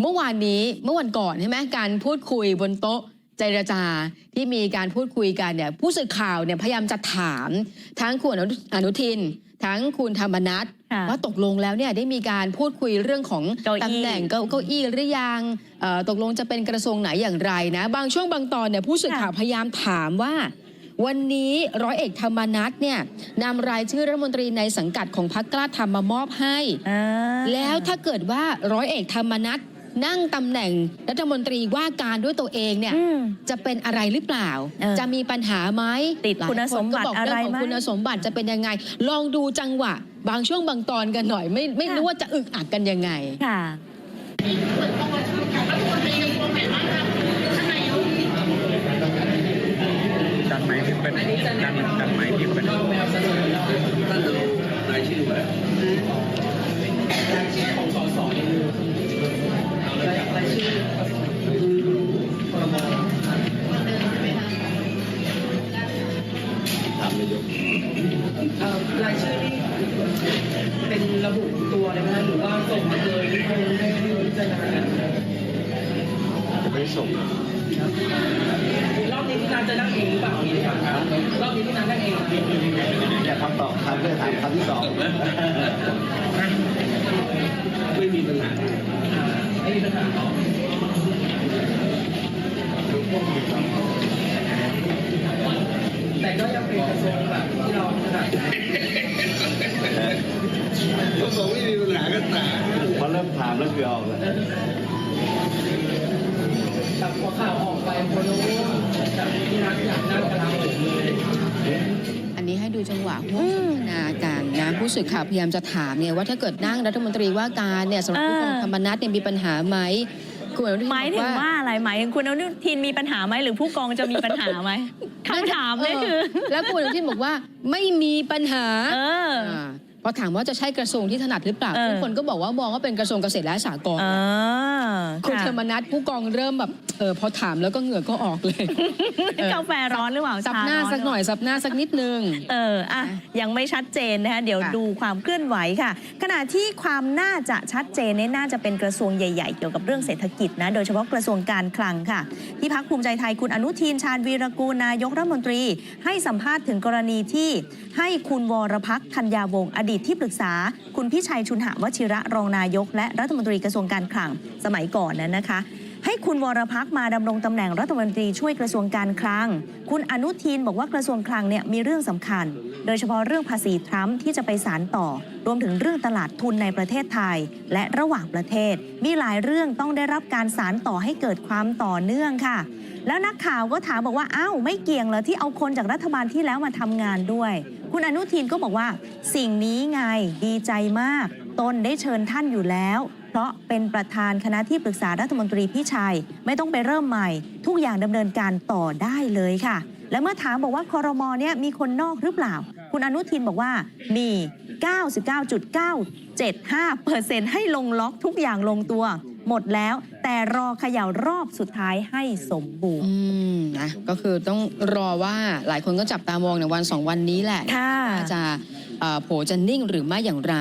เมื่อวานนี้เมื่อวันก่อนใช่ไหมการพูดคุยบนโต๊ะเจรจาที่มีการพูดคุยกันเนี่ยผู้สื่อข่าวเนี่ยพยายามจะถามทั้งคุณอนุอนุทิน ทั้งคุณธรรมนัฐค่ะว่าตกลงแล้วเนี่ยได้มีการพูดคุยเรื่องของเก้าอี้ตำแหน่งเก้าเก้าอี้หรือยังเอ่อตกลงจะเป็นกระทรวงไหนอย่างไรนะ บางช่วงบางตอนเนี่ยผู้สื่อข่าวพยายามถามว่า วันนี้ร้อยเอกธรรมนัฐเนี่ยนำรายชื่อรัฐมนตรีในสังกัดของพรรคกล้าทำมามอบให้ อ่าแล้วถ้าเกิดว่าร้อยเอกธรรมนัฐนั่งตำแหน่งรัฐมนตรีว่าการด้วยตัวเองเนี่ย อืม จะเป็นอะไรหรือเปล่า เออจะมีปัญหาไหมติดหลายคุณสมบัตินก็บอกอะไรเรื่องของไหมคุณสมบัติจะเป็นยังไง ลองดูจังหวะ บางช่วงบางตอนกันหน่อย ไม่ไม่ค่ะ รู้ว่าจะอึกอักกันยังไง ค่ะดันไห มที่เป็นดันดันไหมที่เป็นรายชื่อมาถามนายกเอ่อรายชื่อนี่เป็นระบุตัวเลยไหมหรือว่าส่งมาเลยให้ให้ให้พิจารณาจะไม่ส่ง นี้ที่นานจะนั่งเองหรือเปล่าอย่างนี้ดีกว่าครับรอบนี้ที่นานนั่งเองเหรออยากคำตอบคำเพื่อถามคำที่สองไม่มีปัญหาไม่มีปัญหาเนาะแต่ก็ยังเป็นกระทรวงแบบที่เราถนัดก็บอกไม่มีปัญหาก็ตาพอเริ่มถามแล้วคือออกแล้ว แบบพอข่าวออกไปคนรู้จากที่นักอยากนั่งกระลาโหมเลยอันนี้ให้ดูจังหวะห่วงสนทนาการนะผู้สื่อข่าวพยายามจะถามเนี่ยว่าถ้าเกิดนั่งรัฐมนตรีว่าการเนี่ยสำหรับผู้กองเออธรรมนัฐเนี่ยมีปัญหาไหมคุณอนุทินหมายถึบงอกว่าอะไรหมายถึงคุณอนุทินมีปัญหาไหมหรือผู้กองจะมีปัญหาไหมคำถามเนี่ยคือ แล้วคุณอนุทินบอกว่าไม่มีปัญหาเออา พอถามว่าจะใช่กระทรวงที่ถนัดหรือเปล่าเออ ทุกคนก็บอกว่ามองว่าเป็นกระทรวงเกษตรและสหกรณ์เออคุณค่ะธรรมนัฐผู้กองเริ่มแบบเออพอถามแล้วก็เหงื่อก็ออกเลย เออ กาแฟร้อนหรือเปล่าสับชหน้าร้สักหน่อยรืเปล่สับหน้าสักนิดนึง เอออะยังไม่ชัดเจนนะคะเดี๋ยวค่ะ ดูความเคลื่อนไหวค่ะ ขณะที่ความน่าจะชัดเจนเนี่ยน่าจะเป็นกระทรวงใหญ่ ๆ เกี่ยวกับเรื่องเศรษฐกิจนะโดยเฉพาะกระทรวงการคลังค่ะ ที่พักภูมิใจไทยคุณอนุทินชาญวีรกูลนายกรัฐมนตรี ให้สัมภาษณ์ถึงกรณีที่ให้คุณวรพักษ์ธัญญาวงศ์อดีตที่ปรึกษา คุณพิชัยชุนหวชิระรองนายก และรัฐมนตรีกระทรวงการคลังสมัยก่อนนั้นนะคะ ให้คุณวรพักมาดำรงตำแหน่งรัฐมนตรีช่วยกระทรวงการคลัง คุณอนุทินบอกว่ากระทรวงคลังเนี่ยมีเรื่องสำคัญ โดยเฉพาะเรื่องภาษีทรัมป์ที่จะไปสารต่อ รวมถึงเรื่องตลาดทุนในประเทศไทย และระหว่างประเทศ มีหลายเรื่องต้องได้รับการสารต่อให้เกิดความต่อเนื่องค่ะ แล้วนักข่าวก็ถามบอกว่าอ้าวไม่เกี่ยงเหรอที่เอาคนจากรัฐบาลที่แล้วมาทำงานด้วย คุณอนุทินก็บอกว่า สิ่งนี้ไงดีใจมาก ตนได้เชิญท่านอยู่แล้ว เพราะเป็นประธานคณะที่ปรึกษารัฐมนตรีพี่ชัย ไม่ต้องไปเริ่มใหม่ ทุกอย่างดำเนินการต่อได้เลยค่ะ และเมื่อถามบอกว่าคอรมอเนี่ยมีคนนอกหรือเปล่า คุณอนุทินบอกว่ามี 99.975%ให้ลงล็อกทุกอย่างลงตัวหมดแล้วแต่รอเขย่ารอบสุดท้ายให้สมบูรณ์อืมนะก็คือต้องรอว่าหลายคนก็จับตามองในวันสองวันนี้แหละค่ะว่าจะเอ่อโผจะนิ่งหรือไม่อย่างไร